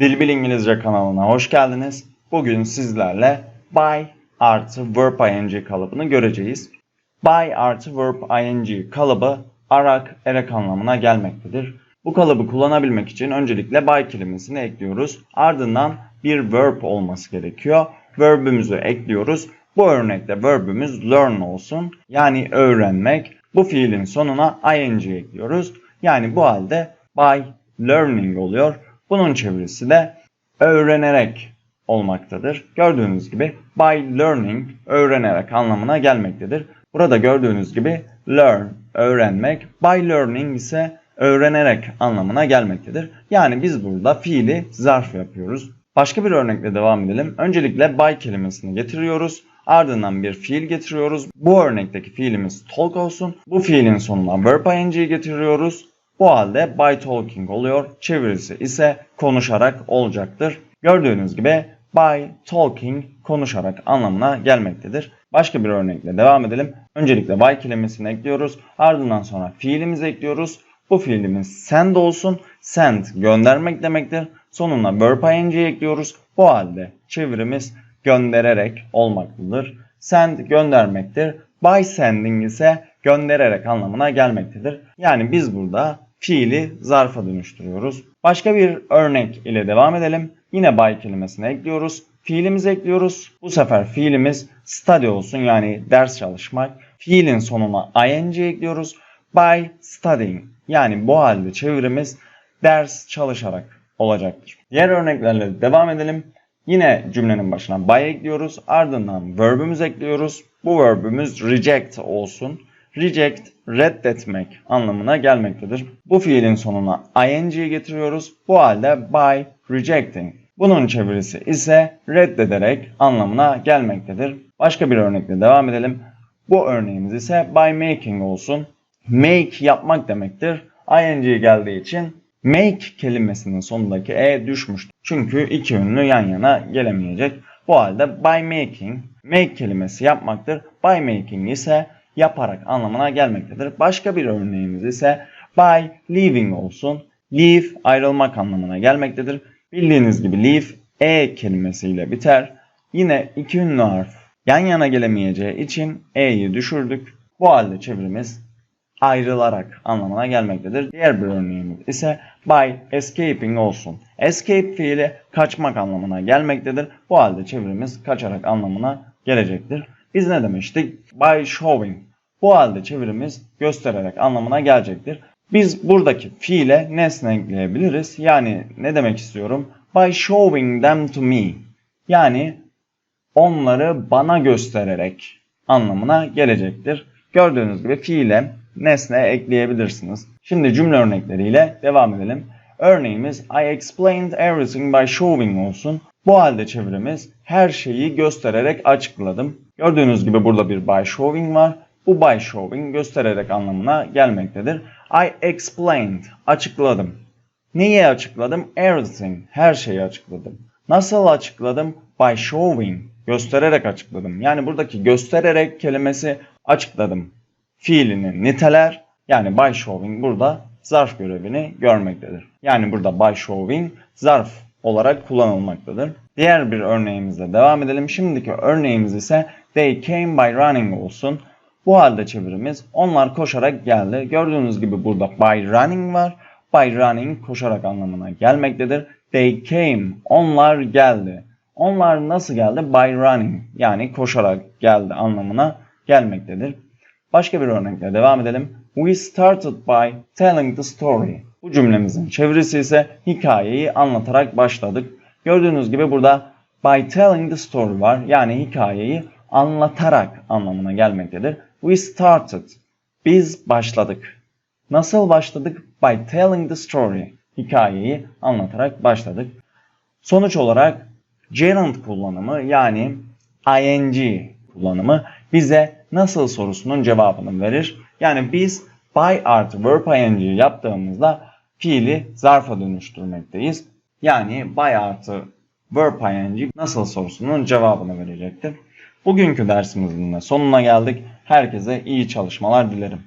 Dilbil İngilizce kanalına hoş geldiniz. Bugün sizlerle by artı verb ing kalıbını göreceğiz. By artı verb ing kalıbı arak, erek anlamına gelmektedir. Bu kalıbı kullanabilmek için öncelikle by kelimesini ekliyoruz. Ardından bir verb olması gerekiyor. Verb'ümüzü ekliyoruz. Bu örnekte verb'ümüz learn olsun. Yani öğrenmek. Bu fiilin sonuna ing ekliyoruz. Yani bu halde by learning oluyor. Bunun çevirisi de öğrenerek olmaktadır. Gördüğünüz gibi by learning öğrenerek anlamına gelmektedir. Burada gördüğünüz gibi learn öğrenmek, by learning ise öğrenerek anlamına gelmektedir. Yani biz burada fiili zarf yapıyoruz. Başka bir örnekle devam edelim. Öncelikle by kelimesini getiriyoruz. Ardından bir fiil getiriyoruz. Bu örnekteki fiilimiz talk olsun. Bu fiilin sonuna verb ing'yi getiriyoruz. Bu halde by talking oluyor. Çevirisi ise konuşarak olacaktır. Gördüğünüz gibi by talking konuşarak anlamına gelmektedir. Başka bir örnekle devam edelim. Öncelikle by kelimesini ekliyoruz. Ardından sonra fiilimizi ekliyoruz. Bu fiilimiz send olsun. Send göndermek demektir. Sonuna verb ing'yi ekliyoruz. Bu halde çevirimiz göndererek olmaktadır. Send göndermektir. By sending ise göndererek anlamına gelmektedir. Yani biz burada fiili zarfa dönüştürüyoruz. Başka bir örnek ile devam edelim. Yine by kelimesini ekliyoruz. Fiilimizi ekliyoruz. Bu sefer fiilimiz study olsun yani ders çalışmak. Fiilin sonuna ing ekliyoruz. By studying yani bu halde çevirimiz ders çalışarak olacaktır. Diğer örneklerle devam edelim. Yine cümlenin başına by ekliyoruz. Ardından verb'ümüz ekliyoruz. Bu verb'ümüz reject olsun. Reject, reddetmek anlamına gelmektedir. Bu fiilin sonuna ing'yi getiriyoruz. Bu halde by rejecting. Bunun çevirisi ise reddederek anlamına gelmektedir. Başka bir örnekle devam edelim. Bu örneğimiz ise by making olsun. Make yapmak demektir. ing geldiği için make kelimesinin sonundaki e düşmüştür. Çünkü iki ünlü yan yana gelemeyecek. Bu halde by making, make kelimesi yapmaktır. By making ise yaparak anlamına gelmektedir. Başka bir örneğimiz ise by leaving olsun. Leave ayrılmak anlamına gelmektedir. Bildiğiniz gibi leave e kelimesiyle biter. Yine iki ünlü harf yan yana gelemeyeceği için e'yi düşürdük. Bu halde çevirimiz ayrılarak anlamına gelmektedir. Diğer bir örneğimiz ise by escaping olsun. Escape fiili kaçmak anlamına gelmektedir. Bu halde çevirimiz kaçarak anlamına gelecektir. Biz ne demiştik? By showing. Bu halde çevirimiz göstererek anlamına gelecektir. Biz buradaki fiile nesne ekleyebiliriz. Yani ne demek istiyorum? By showing them to me. Yani onları bana göstererek anlamına gelecektir. Gördüğünüz gibi fiile nesne ekleyebilirsiniz. Şimdi cümle örnekleriyle devam edelim. Örneğimiz I explained everything by showing olsun. Bu halde çevirimiz her şeyi göstererek açıkladım. Gördüğünüz gibi burada bir by showing var. Bu by showing göstererek anlamına gelmektedir. I explained açıkladım. Neyi açıkladım? Everything her şeyi açıkladım. Nasıl açıkladım? By showing göstererek açıkladım. Yani buradaki göstererek kelimesi açıkladım. Fiilini niteler yani by showing burada zarf görevini görmektedir. Yani burada by showing zarf olarak kullanılmaktadır. Diğer bir örneğimizle devam edelim. Şimdiki örneğimiz ise they came by running olsun. Bu halde çevirimiz onlar koşarak geldi. Gördüğünüz gibi burada by running var. By running koşarak anlamına gelmektedir. They came onlar geldi. Onlar nasıl geldi? By running yani koşarak geldi anlamına gelmektedir. Başka bir örnekle devam edelim. We started by telling the story. Bu cümlemizin çevirisi ise hikayeyi anlatarak başladık. Gördüğünüz gibi burada by telling the story var. Yani hikayeyi anlatarak anlamına gelmektedir. We started. Biz başladık. Nasıl başladık? By telling the story. Hikayeyi anlatarak başladık. Sonuç olarak gerund kullanımı yani ing kullanımı bize nasıl sorusunun cevabını verir. Yani biz by artı verb ing yaptığımızda fiili zarfa dönüştürmekteyiz. Yani by artı verb ing nasıl sorusunun cevabını verecektir. Bugünkü dersimizin de sonuna geldik. Herkese iyi çalışmalar dilerim.